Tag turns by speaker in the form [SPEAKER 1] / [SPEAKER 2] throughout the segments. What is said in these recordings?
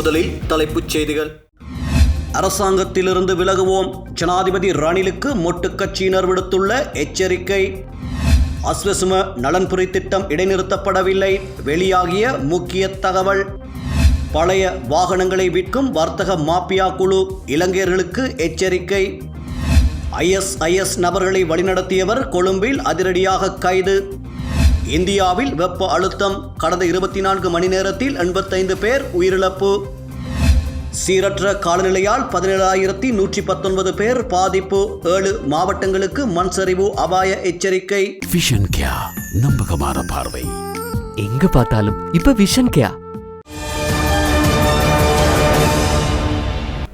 [SPEAKER 1] முதலில் தலைப்புச் செய்திகள். அரசாங்கத்திலிருந்து விலகுவோம். ஜனாதிபதி ரணிலுக்கு மொட்டு கட்சியினர் விடுத்துள்ள எச்சரிக்கை. அஸ்வசும நலன்புரி திட்டம் இடைநிறுத்தப்படவில்லை. வெளியாகிய முக்கிய தகவல். பழைய வாகனங்களை விற்கும் வர்த்தக மாபியா குழு இலங்கையர்களுக்கு எச்சரிக்கை. ஐஎஸ்ஐஎஸ் நபர்களை வழிநடத்தியவர் கொழும்பில் அதிரடியாக கைது. இந்தியாவில் வெப்ப அழுத்தம் கடந்த இருபத்தி நான்கு மணி நேரத்தில் எண்பத்தைந்து பேர் உயிரிழப்பு. சீரற்ற காலநிலையால் பதினேழாயிரத்தி நூற்றி பத்தொன்பது பேர் பாதிப்பு. ஏழு மாவட்டங்களுக்கு மண் சரிவு அபாய எச்சரிக்கை.
[SPEAKER 2] விஷன் நம்பகமான பார்வை.
[SPEAKER 3] எங்க பார்த்தாலும் இப்ப விஷன் கேயா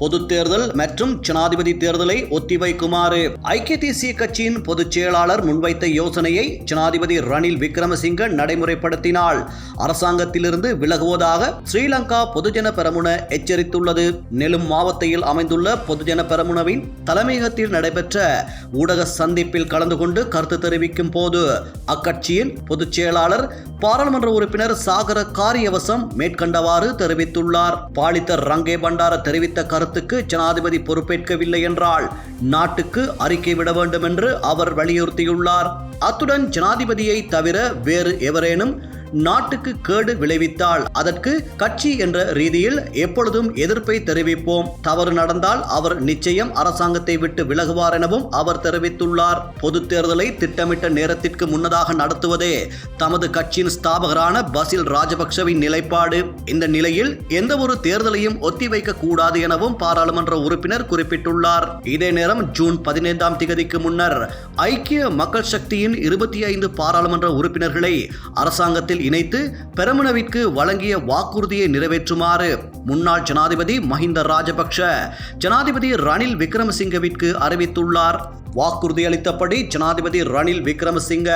[SPEAKER 1] பொதுத் தேர்தல் மற்றும் ஜனாதிபதி தேர்தலை ஒத்திவைக்குமாறு ஐக்கிய தேசிய கட்சியின் பொதுச் செயலாளர் முன்வைத்த யோசனையை ஜனாதிபதி ரணில் விக்ரமசிங்க நடைமுறைப்படுத்தினால் அரசாங்கத்திலிருந்து விலகுவதாக ஸ்ரீலங்கா பொதுஜன பெரமுன எச்சரித்துள்ளது. நெலும் மாவட்டத்தில் அமைந்துள்ள பொதுஜன பெரமுனவின் தலைமையகத்தில் நடைபெற்ற ஊடக சந்திப்பில் கலந்து கொண்டு கருத்து தெரிவிக்கும் போது அக்கட்சியின் பொதுச் செயலாளர் பாராளுமன்ற உறுப்பினர் சாகர காரியவசம் மேற்கண்டவாறு தெரிவித்துள்ளார். பாலித்தர் ரங்கே பண்டார தெரிவித்த கருத்து கருத்துக்கு ஜனாதிபதி பொறுப்பேற்கவில்லை என்றால் நாட்டுக்கு அறிக்கை விட வேண்டும் என்று அவர் வலியுறுத்தியுள்ளார். அத்துடன் ஜனாதிபதியை தவிர வேறு எவரேனும் நாட்டுக்கு கேடு விளைவித்தால் அதற்கு கட்சி என்ற ரீதியில் எப்பொழுதும் எதிர்ப்பை தெரிவிப்போம். தவறு நடந்தால் அவர் நிச்சயம் அரசாங்கத்தை விட்டு விலகுவார் எனவும் அவர் தெரிவித்துள்ளார். பொது தேர்தலை திட்டமிட்ட நேரத்திற்கு முன்னதாக நடத்துவதே தமது கட்சியின் ஸ்தாபகரான பசில் ராஜபக்சவின் நிலைப்பாடு. இந்த நிலையில் எந்த ஒரு தேர்தலையும் ஒத்திவைக்க கூடாது எனவும் பாராளுமன்ற உறுப்பினர் குறிப்பிட்டுள்ளார். இதே நேரம் ஜூன் பதினைந்தாம் திகதிக்கு முன்னர் ஐக்கிய மக்கள் சக்தியின் இருபத்தி ஐந்து பாராளுமன்ற உறுப்பினர்களை அரசாங்கத்தில் இணைத்து பெரமுனவிற்கு வழங்கிய வாக்குறுதியை நிறைவேற்றுமாறு முன்னாள் ஜனாதிபதி மஹிந்த ராஜபக்ஷ ஜனாதிபதி ரணில் விக்ரமசிங்கவிற்கு அறிவித்துள்ளார். வாக்குறுதி அளித்தபடி ஜனாதிபதி ரணில் விக்ரமசிங்க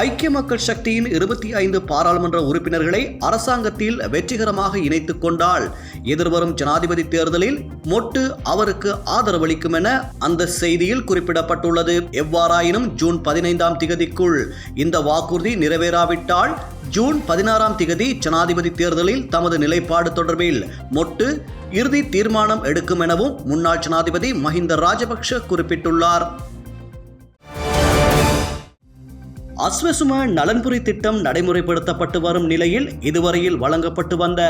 [SPEAKER 1] ஐக்கிய மக்கள் சக்தியின் இருபத்தி ஐந்து பாராளுமன்ற உறுப்பினர்களை அரசாங்கத்தில் வெற்றிகரமாக இணைத்துக் கொண்டால் எதிர்வரும் ஜனாதிபதி தேர்தலில் மொட்டு அவருக்கு ஆதரவளிக்கும் என அந்த செய்தியில் குறிப்பிடப்பட்டுள்ளது. எவ்வாறாயினும் ஜூன் பதினைந்தாம் திகதிக்குள் இந்த வாக்குறுதி நிறைவேறாவிட்டால் ஜூன் பதினாறாம் திகதி ஜனாதிபதி தேர்தலில் தமது நிலைப்பாடு தொடர்பில் மொட்டு இறுதி தீர்மானம் எடுக்கும் எனவும் முன்னாள் ஜனாதிபதி மஹிந்த ராஜபக்ஷ குறிப்பிட்டுள்ளார். அஸ்வசும நலன்புரி திட்டம் நடைமுறைப்படுத்தப்பட்டு வரும் நிலையில் இதுவரையில் வழங்கப்பட்டு வந்த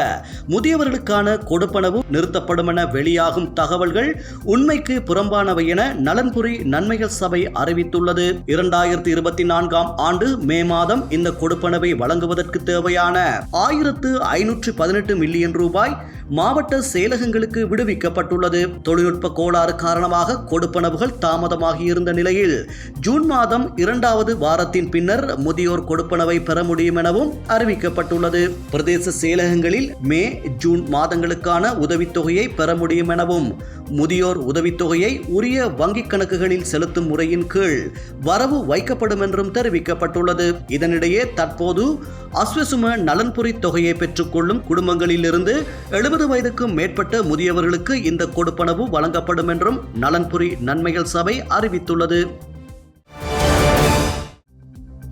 [SPEAKER 1] முதியவர்களுக்கான கொடுப்பனவு நிறுத்தப்படும் என வெளியாகும் தகவல்கள் உண்மைக்கு புறம்பானவை என நலன்புரி நன்மைகள் சபை அறிவித்துள்ளது. இரண்டாயிரத்தி இருபத்தி நான்காம் ஆண்டு மே மாதம் இந்த கொடுப்பனவை வழங்குவதற்கு தேவையான ஆயிரத்து ஐநூற்று பதினெட்டு மில்லியன் ரூபாய் மாவட்ட செயலகங்களுக்கு விடுவிக்கப்பட்டுள்ளது. தொழில்நுட்ப கோளாறு காரணமாக கொடுப்பனவுகள் தாமதமாகி இருந்த நிலையில் ஜூன் மாதம் இரண்டாவது வாரத்தின் பின்னர் முதியோர் கொடுப்பனவை பெற முடியும் எனவும் அறிவிக்கப்பட்டுள்ளது. பிரதேச செயலகங்களில் மே ஜூன் மாதங்களுக்கான உதவித்தொகையை பெற முடியும் எனவும் முதியோர் உதவித்தொகையை உரிய வங்கிக் கணக்குகளில் செலுத்தும் முறையின் கீழ் வரவு வைக்கப்படும் என்றும் தெரிவிக்கப்பட்டுள்ளது. இதனிடையே தற்போது அஸ்வசும நலன்புரி தொகையை பெற்றுக்கொள்ளும் குடும்பங்களிலிருந்து எழுபது வயதுக்கும் மேற்பட்ட முதியவர்களுக்கு இந்த கொடுப்பனவு வழங்கப்படும் என்றும் நலன்புரி நன்மைகள் சபை அறிவித்துள்ளது.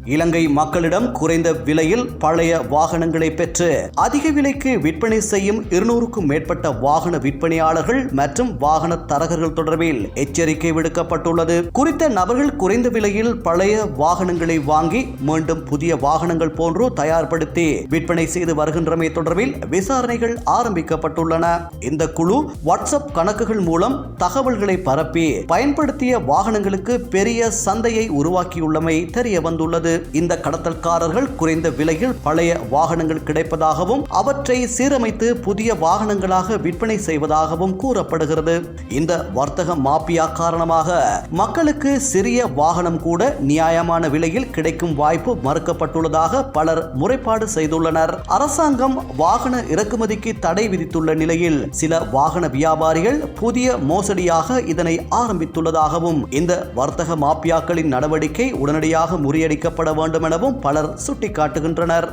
[SPEAKER 1] இலங்கை மக்களிடம் குறைந்த விலையில் பழைய வாகனங்களை பெற்று அதிக விலைக்கு விற்பனை செய்யும் இருநூறுக்கும் மேற்பட்ட வாகன விற்பனையாளர்கள் மற்றும் வாகன தரகர்கள் தொடர்பில் எச்சரிக்கை விடுக்கப்பட்டுள்ளது. குறித்த நபர்கள் குறைந்த விலையில் பழைய வாகனங்களை வாங்கி மீண்டும் புதிய வாகனங்கள் போன்று தயார்படுத்தி விற்பனை செய்து வருகின்றமை தொடர்பில் விசாரணைகள் ஆரம்பிக்கப்பட்டுள்ளன. இந்த குழு வாட்ஸ்அப் கணக்குகள் மூலம் தகவல்களை பரப்பி பயன்படுத்திய வாகனங்களுக்கு பெரிய சந்தையை உருவாக்கியுள்ளமை தெரிய வந்துள்ளது இந்த கடத்தல்காரர்கள் குறைந்த விலையில் பழைய வாகனங்கள் கிடைப்பதாகவும் அவற்றை சீரமைத்து புதிய வாகனங்களாக விற்பனை செய்வதாகவும் கூறப்படுகிறது. இந்த வர்த்தக மாபியா காரணமாக மக்களுக்கு சிறிய வாகனம் கூட நியாயமான விலையில் கிடைக்கும் வாய்ப்பு மறுக்கப்பட்டுள்ளதாக பலர் முறைப்பாடு செய்துள்ளனர். அரசாங்கம் வாகன இறக்குமதிக்கு தடை விதித்துள்ள நிலையில் சில வாகன வியாபாரிகள் புதிய மோசடியாக இதனை ஆரம்பித்துள்ளதாகவும் இந்த வர்த்தக மாபியாக்களின் நடவடிக்கை உடனடியாக ஏற்பட வேண்டும் எனவும் பலர் சுட்டிக்காட்டுகின்றனர்.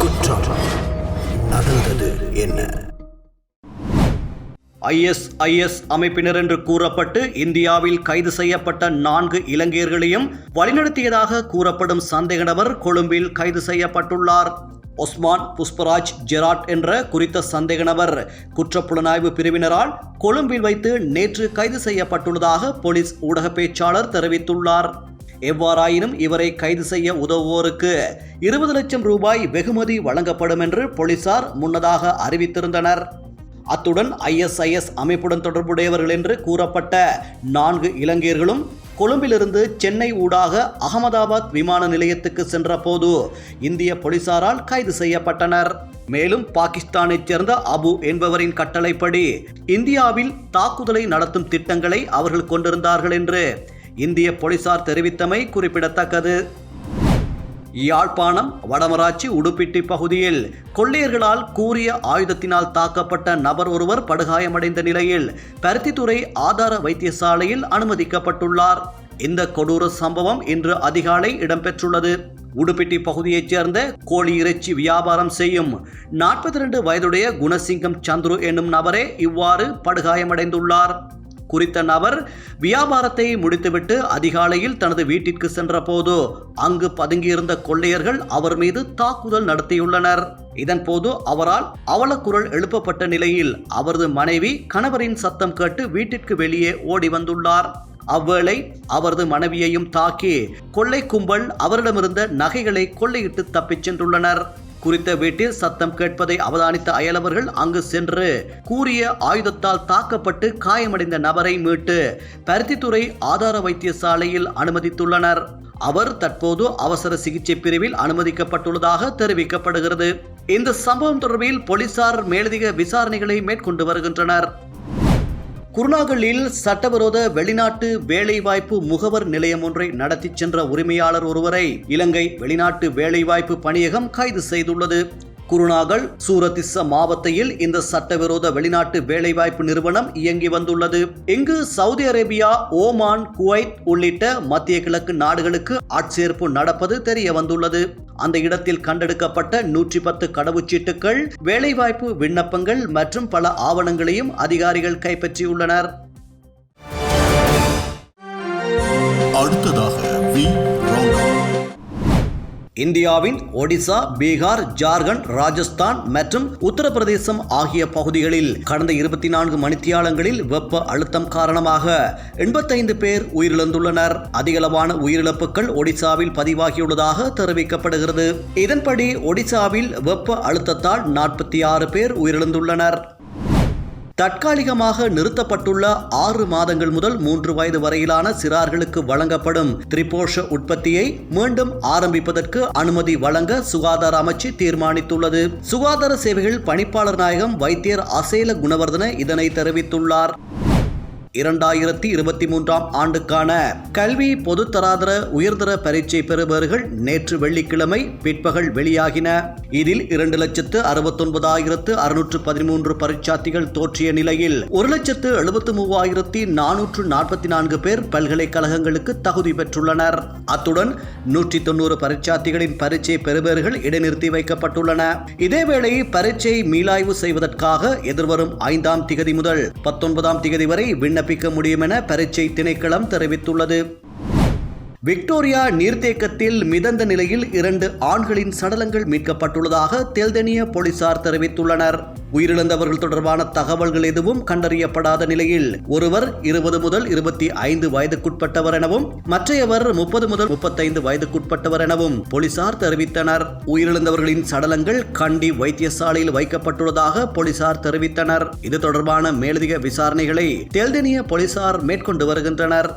[SPEAKER 2] குற்றம் நடந்தது என்ன?
[SPEAKER 1] ஐஎஸ்ஐஎஸ் அமைப்பினர் என்று கூறப்பட்டு இந்தியாவில் கைது செய்யப்பட்ட நான்கு இலங்கையர்களையும் வழிநடத்தியதாக கூறப்படும் சந்தேக நபர் கொழும்பில் கைது செய்யப்பட்டுள்ளார். ஒஸ்மான் புஷ்பராஜ் ஜெராட் என்ற குறித்த சந்தேக நபர். குற்றப்புலனாய்வு பிரிவினரால் கொழும்பில் வைத்து நேற்று கைது செய்யப்பட்டுள்ளதாக போலீஸ் ஊடக பேச்சாளர் தெரிவித்துள்ளார். எவ்வாறாயினும் இவரை கைது செய்ய உதவுவோருக்கு இருபது லட்சம் ரூபாய் வெகுமதி வழங்கப்படும் என்று போலீசார் முன்னதாக அறிவித்திருந்தனர். அத்துடன் ஐஎஸ்ஐஎஸ் அமைப்புடன் தொடர்புடையவர்கள் என்று கூறப்பட்ட நான்கு இலங்கையர்களும் கொழும்பிலிருந்து சென்னை ஊடாக அகமதாபாத் விமான நிலையத்துக்கு சென்றபோது இந்திய போலீசாரால் கைது செய்யப்பட்டனர். மேலும் பாகிஸ்தானைச் சேர்ந்த அபு என்பவரின் கட்டளைப்படி இந்தியாவில் தாக்குதலை நடத்தும் திட்டங்களை அவர்கள் கொண்டிருந்தார்கள் என்று இந்திய போலீசார் தெரிவித்தமை குறிப்பிடத்தக்கது. யாழ்ப்பாணம் வடமராட்சி உடுப்பிட்டி பகுதியில் கொள்ளையர்களால் கூறிய ஆயுதத்தினால் தாக்கப்பட்ட நபர் ஒருவர் படுகாயமடைந்த நிலையில் பருத்தித்துறை ஆதார வைத்தியசாலையில் அனுமதிக்கப்பட்டுள்ளார். இந்த கொடூர சம்பவம் இன்று அதிகாலை இடம்பெற்றுள்ளது. உடுப்பிட்டி பகுதியைச் சேர்ந்த கோழி இறைச்சி வியாபாரம் செய்யும் நாற்பத்தி ரெண்டு வயதுடைய குணசிங்கம் சந்துரு என்னும் நபரே இவ்வாறு படுகாயமடைந்துள்ளார். குறித்த நபர் வியாபாரத்தை முடித்துவிட்டு அதிகாலையில் தனது வீட்டிற்கு சென்றபோது அங்கு பதுங்கியிருந்த கொள்ளையர்கள் அவர் மீது தாக்குதல் நடத்தியுள்ளனர். இதன்போது அவரால் அவலக்குரல் எழுப்பப்பட்ட நிலையில் அவரது மனைவி கணவரின் சத்தம் கேட்டு வீட்டிற்கு வெளியே ஓடி வந்துள்ளார். அவ்வேளை அவரது மனைவியையும் தாக்கி கொள்ளை கும்பல் அவரிடமிருந்த நகைகளை கொள்ளையிட்டு தப்பிச் சென்றுள்ளனர். குறித்த வீட்டில் சத்தம் கேட்பதை அவதானித்த அயலவர்கள் அங்கு சென்று கூறிய ஆயுதத்தால் தாக்கப்பட்டு காயமடைந்த நபரை மீட்டு பருத்தித்துறை ஆதார வைத்தியசாலையில் அனுமதித்துள்ளனர். அவர் தற்போது அவசர சிகிச்சை பிரிவில் அனுமதிக்கப்பட்டுள்ளதாக தெரிவிக்கப்படுகிறது. இந்த சம்பவம் தொடர்பில் போலீசார் மேலதிக விசாரணைகளை மேற்கொண்டு வருகின்றனர். குருநாகலில் சட்டவிரோத வெளிநாட்டு வேலைவாய்ப்பு முகவர் நிலையம் ஒன்றை நடத்தி சென்ற உரிமையாளர் ஒருவரை இலங்கை வெளிநாட்டு வேலைவாய்ப்பு பணியகம் கைது செய்துள்ளது. குருணாகல் சூரதிஸ்ஸ மாவட்டத்தில் இந்த சட்டவிரோத வெளிநாட்டு வேலைவாய்ப்பு நிறுவனம் இயங்கி வந்துள்ளது. இங்கு சவுதி அரேபியா ஓமான் குவைத் உள்ளிட்ட மத்திய கிழக்கு நாடுகளுக்கு ஆட்சேர்ப்பு நடப்பது தெரிய வந்துள்ளது. அந்த இடத்தில் கண்டெடுக்கப்பட்ட நூற்றி பத்து கடவுச்சீட்டுகள் வேலைவாய்ப்பு விண்ணப்பங்கள் மற்றும் பல ஆவணங்களையும் அதிகாரிகள் கைப்பற்றியுள்ளனர். இந்தியாவின் ஒடிசா பீகார் ஜார்க்கண்ட் ராஜஸ்தான் மற்றும் உத்தரப்பிரதேசம் ஆகிய பகுதிகளில் கடந்த இருபத்தி நான்கு மணித்தியாலங்களில் வெப்ப அழுத்தம் காரணமாக எண்பத்தைந்து பேர் உயிரிழந்துள்ளனர். அதிகளவான உயிரிழப்புகள் ஒடிசாவில் பதிவாகியுள்ளதாக தெரிவிக்கப்படுகிறது. இதன்படி ஒடிசாவில் வெப்ப அழுத்தத்தால் நாற்பத்தி ஆறு பேர் உயிரிழந்துள்ளனர். தற்காலிகமாக நிறுத்தப்பட்டுள்ள ஆறு மாதங்கள் முதல் மூன்று வயது வரையிலான சிறார்களுக்கு வழங்கப்படும் திரிபோஷ உற்பத்தியை மீண்டும் ஆரம்பிப்பதற்கு அனுமதி வழங்க சுகாதார அமைச்சு தீர்மானித்துள்ளது. சுகாதார சேவைகள் பணிப்பாளர் நாயகம் வைத்தியர் அசேல குணவர்தன இதனை தெரிவித்துள்ளார். இரண்டாயிரத்தி இருபத்தி மூன்றாம் ஆண்டுக்கான கல்வி பொதுத்தராதர உயர்தர பரீட்சை பெறுபவர்கள் நேற்று வெள்ளிக்கிழமை பிற்பகல் வெளியாகின. இதில் இரண்டு லட்சத்து அறுபத்தொன்பதாயிரத்து அறுநூற்று பதிமூன்று பரீட்சார்த்திகள் தோற்றிய நிலையில் ஒரு லட்சத்து எழுபத்து மூவாயிரத்தி நானூற்று நாற்பத்தி நான்கு பேர் பல்கலைக்கழகங்களுக்கு தகுதி பெற்றுள்ளனர். அத்துடன் நூற்றி தொண்ணூறு பரீட்சார்த்திகளின் பரீட்சை பெறுபவர்கள் இடைநிறுத்தி வைக்கப்பட்டுள்ளன. இதேவேளை பரீட்சை மீளாய்வு செய்வதற்காக எதிர்வரும் ஐந்தாம் திகதி முதல் பத்தொன்பதாம் திகதி வரை விண்ணப்ப விண்ணப்பிக்க முடியும் என பரீட்சை திணைக்களம் தெரிவித்துள்ளது. விக்டோரியா நீர்த்தேக்கத்தில் மிதந்த நிலையில் இரண்டு ஆண்களின் சடலங்கள் மீட்கப்பட்டுள்ளதாக தெல்தெனிய போலீசார் தெரிவித்துள்ளனர். உயிரிழந்தவர்கள் தொடர்பான தகவல்கள் எதுவும் கண்டறியப்படாத நிலையில் ஒருவர் இருபது முதல் இருபத்தி ஐந்து வயதுக்குட்பட்டவர் எனவும் மற்றையவர் முப்பது முதல் முப்பத்தைந்து வயதுக்குட்பட்டவர் எனவும் போலீசார் தெரிவித்தனர். உயிரிழந்தவர்களின் சடலங்கள் கண்டி வைத்தியசாலையில் வைக்கப்பட்டுள்ளதாக போலீசார் தெரிவித்தனர். இது தொடர்பான மேலதிக விசாரணைகளை தெல்தெனிய போலீசார் மேற்கொண்டு வருகின்றனர்.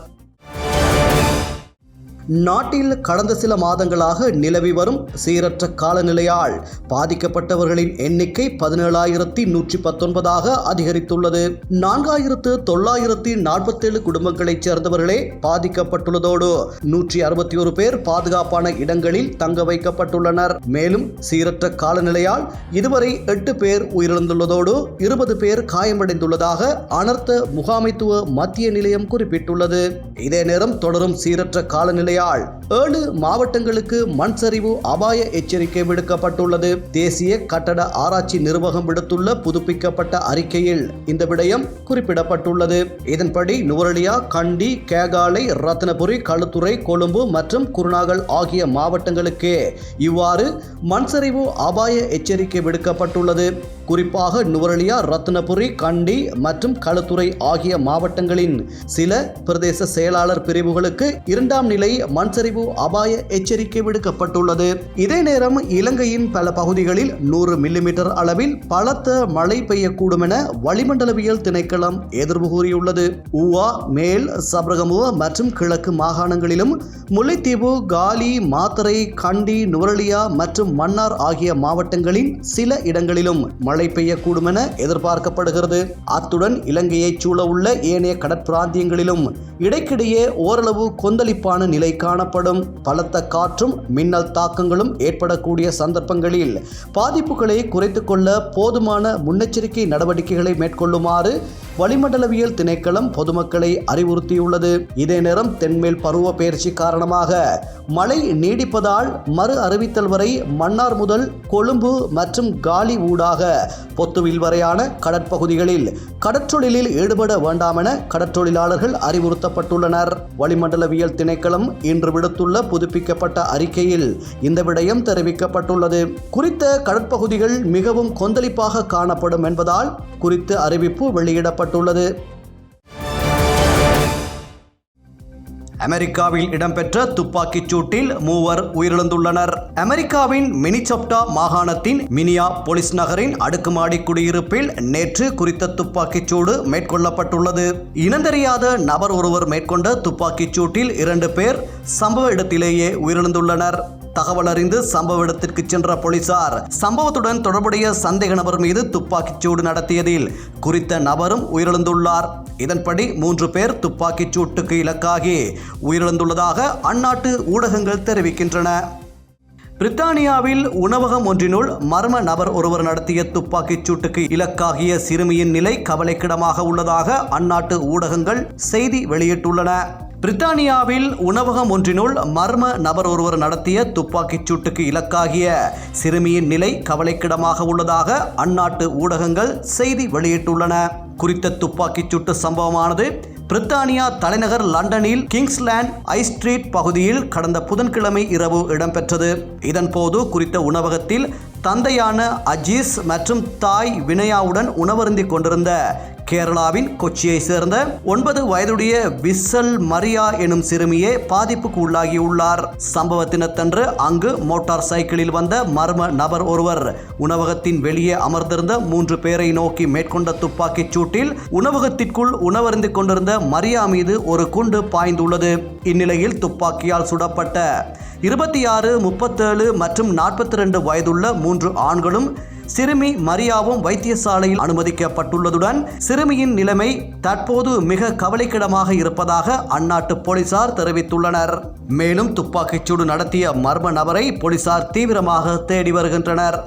[SPEAKER 1] நாட்டில் கடந்த சில மாதங்களாக நிலவி வரும் சீரற்ற காலநிலையால் பாதிக்கப்பட்டவர்களின் எண்ணிக்கை பதினேழாயிரத்தி நூற்றி பத்தொன்பதாக அதிகரித்துள்ளது. நான்காயிரத்து தொள்ளாயிரத்தி நாற்பத்தேழு குடும்பங்களைச் சேர்ந்தவர்களே பாதிக்கப்பட்டுள்ளதோடு நூற்றி அறுபத்தி ஒரு பேர் பாதுகாப்பான இடங்களில் தங்க வைக்கப்பட்டுள்ளனர். மேலும் சீரற்ற காலநிலையால் இதுவரை எட்டு பேர் உயிரிழந்துள்ளதோடு இருபது பேர் காயமடைந்துள்ளதாக அனர்த்த முகாமைத்துவ மத்திய நிலையம் குறிப்பிட்டுள்ளது. இதே நேரம் தொடரும் சீரற்ற காலநிலை மழையால் ஏழு மாவட்டங்களுக்கு மண் சரிவு அபாய எச்சரிக்கை விடுக்கப்பட்டுள்ளது. தேசிய கட்டட ஆராய்ச்சி நிர்வாகம் விடுத்துள்ள புதுப்பிக்கப்பட்ட அறிக்கையில் இந்த விடயம் குறிப்பிடப்பட்டுள்ளது. இதன்படி நுவரலியா கண்டி கேகாலை ரத்னபுரி களுத்துறை கொழும்பு மற்றும் குருநாகல் ஆகிய மாவட்டங்களுக்கு இவ்வாறு மண் சரிவு அபாய எச்சரிக்கை விடுக்கப்பட்டுள்ளது. குறிப்பாக நுவரலியா ரத்னபுரி கண்டி மற்றும் களுத்துறை ஆகிய மாவட்டங்களின் சில பிரதேச செயலாளர் பிரிவுகளுக்கு இரண்டாம் நிலை மண்சரிவு அபாய எச்சரிக்கை விடுக்கப்பட்டுள்ளது. இதே நேரம் இலங்கையின் பல பகுதிகளில் நூறு மில்லிமீட்டர் அளவில் பலத்த மழை பெய்யக்கூடும் என வளிமண்டலவியல் திணைக்களம் எதிர்வு கூறியுள்ளது. ஊவா மேல் சபரகமுவ மற்றும் கிழக்கு மாகாணங்களிலும் முல்லைத்தீவு காலி மாத்தரை கண்டி நுவரலியா மற்றும் மன்னார் ஆகிய மாவட்டங்களின் சில இடங்களிலும் மழை பெய்யக்கூடும் என எதிர்பார்க்கப்படுகிறது. அத்துடன் இலங்கையைச் சூழ உள்ள ஏனைய கடற்பிராந்தியங்களிலும் இடைக்கிடையே ஓரளவு கொந்தளிப்பான நிலை காணப்படும். பலத்த காற்றும் மின்னல் தாக்கங்களும் ஏற்படக்கூடிய சந்தர்ப்பங்களில் பாதிப்புகளை குறைத்துக்கொள்ள போதுமான முன்னெச்சரிக்கை நடவடிக்கைகளை மேற்கொள்ளுமாறு வளிமண்டலவியல் திணைக்களம் பொதுமக்களை அறிவுறுத்தியுள்ளது. இதே நேரம் தென்மேல் பருவ பெயர்ச்சி காரணமாக மழை நீடிப்பதால் மறு அறிவித்தல் வரை மன்னார் முதல் கொழும்பு மற்றும் காலி ஊடாக பொத்துவில் வரையான கடற்பகுதிகளில் கடற்றொழிலில் ஈடுபட வேண்டாம் என கடற்றொழிலாளர்கள் அறிவுறுத்தப்பட்டுள்ளனர். வளிமண்டலவியல் திணைக்களம் இன்று விடுத்துள்ள புதுப்பிக்கப்பட்ட அறிக்கையில் இந்த விடயம் தெரிவிக்கப்பட்டுள்ளது. குறித்த கடற்பகுதிகள் மிகவும் கொந்தளிப்பாக காணப்படும் என்பதால் குறித்த அறிவிப்பு வெளியிடப்பட்டுள்ளது அமெரிக்காவில் இடம்பெற்ற துப்பாக்கிச் சூட்டில் மூவர் உயிரிழந்துள்ளனர். அமெரிக்காவின் மினிசொப்டா மாகாணத்தின் மினியா போலிஸ் நகரின் அடுக்குமாடி குடியிருப்பில் நேற்று குறித்த துப்பாக்கிச் சூடு மேற்கொள்ளப்பட்டுள்ளது. இனந்தெரியாத நபர் ஒருவர் மேற்கொண்ட துப்பாக்கிச் சூட்டில் இரண்டு பேர் சம்பவ இடத்திலேயே உயிரிழந்துள்ளனர். தகவல் அறிந்து சம்பவ இடத்திற்கு சென்ற போலீசார். சம்பவத்துடன் தொடர்புடைய சந்தேக நபர் மீது துப்பாக்கிச் சூடு நடத்தியதில் குறித்த நபரும் உயிரிழந்துள்ளார். இதன்படி மூன்று பேர் துப்பாக்கிச் சூட்டுக்கு இலக்காகி உயிரிழந்துள்ளதாக அந்நாட்டு ஊடகங்கள் தெரிவிக்கின்றன. பிரித்தானியாவில் உணவகம் ஒன்றினுள் மர்ம நபர் ஒருவர் நடத்திய துப்பாக்கிச் சூட்டுக்கு இலக்காகிய சிறுமியின் நிலை கவலைக்கிடமாக உள்ளதாக அந்நாட்டு ஊடகங்கள் செய்தி வெளியிட்டுள்ளன. பிரித்தானியாவில் உணவகம் ஒன்றினுள் மர்ம நபர் ஒருவர் நடத்திய துப்பாக்கிச் சூட்டுக்கு இலக்காகிய சிறுமியின் நிலை கவலைக்கிடமாக உள்ளதாக அந்நாட்டு ஊடகங்கள் செய்தி வெளியிட்டுள்ளன. குறித்த துப்பாக்கிச் சூட்டு சம்பவமானது பிரித்தானியா தலைநகர் லண்டனில் கிங்ஸ்லேண்ட் ஐ ஸ்ட்ரீட் பகுதியில் கடந்த புதன்கிழமை இரவு இடம்பெற்றது. இதன்போது குறித்த உணவகத்தில் தந்தையான அஜீஸ் மற்றும் தாய் வினயாவுடன் உணவருந்திக் கொண்டிருந்த கேரளாவின் கொச்சியை சேர்ந்த ஒன்பது வயதுடைய விசல் மரியா எனும் சிறுமியே பாதிப்புக்கு உள்ளாகியுள்ளார். சம்பவத்தினத்தன்று அங்கு மோட்டார் சைக்கிளில் வந்த மர்ம நபர் ஒருவர் உணவகத்தின் வெளியே அமர்ந்திருந்த மூன்று பேரை நோக்கி மேற்கொண்ட துப்பாக்கிச் சூட்டில் உணவகத்திற்குள் உணவருந்து கொண்டிருந்த மரியா மீது ஒரு குண்டு பாய்ந்துள்ளது. இந்நிலையில் துப்பாக்கியால் சுடப்பட்ட இருபத்தி ஆறு முப்பத்தேழு மற்றும் நாற்பத்தி ரெண்டு வயதுள்ள மூன்று ஆண்களும் சிறுமி மரியாவும் வைத்தியசாலையில் அனுமதிக்கப்பட்டுள்ளதுடன் சிறுமியின் நிலைமை தற்போது மிக கவலைக்கிடமாக இருப்பதாக அந்நாட்டு போலீசார் தெரிவித்துள்ளனர். மேலும் துப்பாக்கிச்சூடு நடத்திய மர்ம நபரை போலீசார் தீவிரமாக தேடி வருகின்றனர்.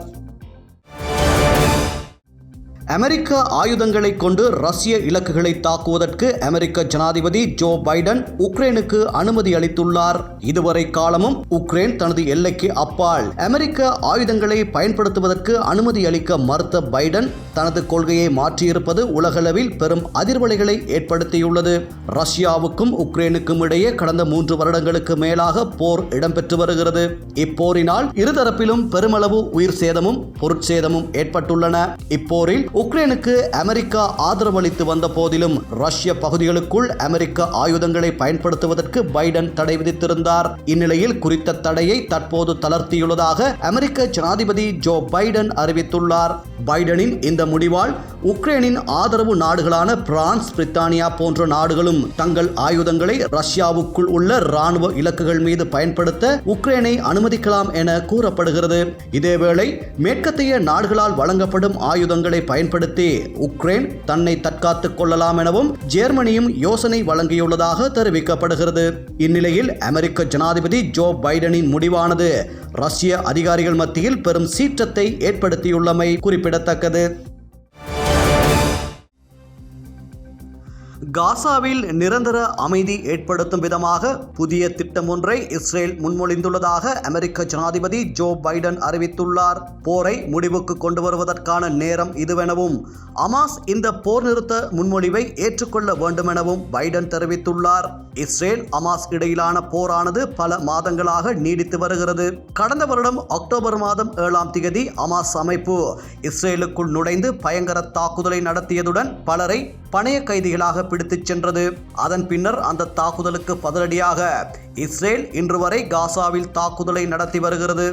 [SPEAKER 1] அமெரிக்க ஆயுதங்களை கொண்டு ரஷ்ய இலக்குகளை தாக்குவதற்கு அமெரிக்க ஜனாதிபதி ஜோ பைடன் உக்ரைனுக்கு அனுமதி அளித்துள்ளார். இதுவரை காலமும் உக்ரைன் தனது எல்லைக்கு அப்பால். அமெரிக்க ஆயுதங்களை பயன்படுத்துவதற்கு அனுமதி அளிக்க மறுத்த பைடன் தனது கொள்கையை மாற்றியிருப்பது உலகளவில் பெரும் அதிர்வலைகளை ஏற்படுத்தியுள்ளது. ரஷ்யாவுக்கும் உக்ரைனுக்கும் இடையே கடந்த மூன்று வருடங்களுக்கு மேலாக போர் இடம்பெற்று வருகிறது. இப்போரினால் இருதரப்பிலும் பெருமளவு உயிர் சேதமும் பொருட்சேதமும் ஏற்பட்டுள்ளன. இப்போரில் உக்ரைனுக்கு அமெரிக்கா ஆதரவளித்து வந்த போதிலும் ரஷ்ய பகுதிகளுக்குள் அமெரிக்க ஆயுதங்களை பயன்படுத்துவதற்கு பைடன் தடை விதித்திருந்தார். இந்நிலையில் குறித்த தடையை தற்போது தளர்த்தியுள்ளதாக அமெரிக்க ஜனாதிபதி ஜோ பைடன் அறிவித்துள்ளார். பைடனின் இந்த முடிவால் உக்ரைனின் ஆதரவு நாடுகளான பிரான்ஸ் பிரித்தானியா போன்ற நாடுகளும் தங்கள் ஆயுதங்களை ரஷ்யாவுக்குள் உள்ள ராணுவ இலக்குகள் மீது பயன்படுத்த உக்ரைனை அனுமதிக்கலாம் என கூறப்படுகிறது. இதேவேளை மேற்கத்திய நாடுகளால் வழங்கப்படும் ஆயுதங்களை பயன்படுத்தி உக்ரைன் தன்னை தற்காத்துக் கொள்ளலாம் எனவும் ஜெர்மனியும் யோசனை வழங்கியுள்ளதாக தெரிவிக்கப்படுகிறது. இந்நிலையில் அமெரிக்க ஜனாதிபதி ஜோ பைடனின் முடிவானது ரஷ்ய அதிகாரிகள் மத்தியில் பெரும் சீற்றத்தை ஏற்படுத்தியுள்ளமை குறிப்பிடத்தக்கது. காசாவில் நிரந்தர அமைதி ஏற்படுத்தும் விதமாக புதிய திட்டம் ஒன்றை இஸ்ரேல் முன்மொழிந்துள்ளதாக அமெரிக்க ஜனாதிபதி ஜோ பைடன் அறிவித்துள்ளார். போரை முடிவுக்கு கொண்டு வருவதற்கான நேரம் இதுவெனவும் அமாஸ் இந்த போர் நிறுத்த முன்மொழிவை ஏற்றுக்கொள்ள வேண்டுமெனவும் பைடன் தெரிவித்துள்ளார். இஸ்ரேல் அமாஸ் இடையிலான போரானது பல மாதங்களாக நீடித்து வருகிறது. கடந்த வருடம் அக்டோபர் மாதம் ஏழாம் தேதி அமாஸ் அமைப்பு இஸ்ரேலுக்குள் நுழைந்து பயங்கர தாக்குதலை நடத்தியதுடன் பலரை பணைய கைதிகளாக பிடித்துச் சென்றது. அதன் பின்னர் அந்த தாக்குதலுக்கு பதிலடியாக இஸ்ரேல் இன்று வரை காசாவில் தாக்குதலை நடத்தி வருகிறது.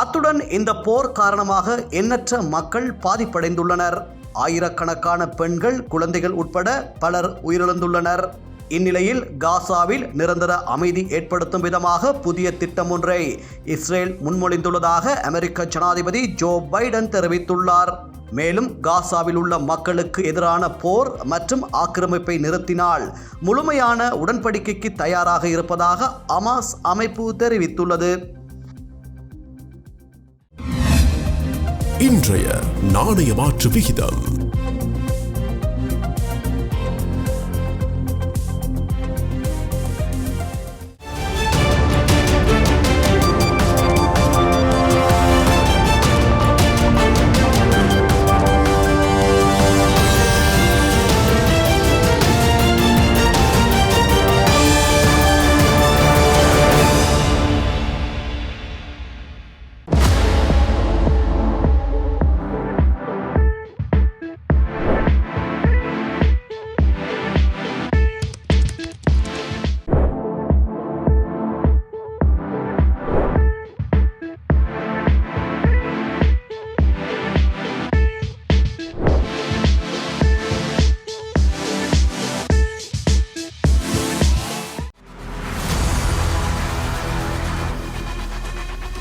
[SPEAKER 1] அத்துடன் இந்த போர் காரணமாக எண்ணற்ற மக்கள் பாதிப்படைந்துள்ளனர். ஆயிரக்கணக்கான பெண்கள் குழந்தைகள் உட்பட பலர் உயிரிழந்துள்ளனர். இந்நிலையில் காசாவில் நிரந்தர அமைதி ஏற்படுத்தும் விதமாக புதிய திட்டம் ஒன்றை இஸ்ரேல் முன்மொழிந்துள்ளதாக அமெரிக்க ஜனாதிபதி ஜோ பைடன் தெரிவித்துள்ளார். மேலும் காசாவில் உள்ள மக்களுக்கு எதிரான போர் மற்றும் ஆக்கிரமிப்பை நிறுத்தினால் முழுமையான உடன்படிக்கைக்கு தயாராக இருப்பதாக அமாஸ் அமைப்பு தெரிவித்துள்ளது.
[SPEAKER 4] இன்றைய நாணய மாற்று விகிதம்.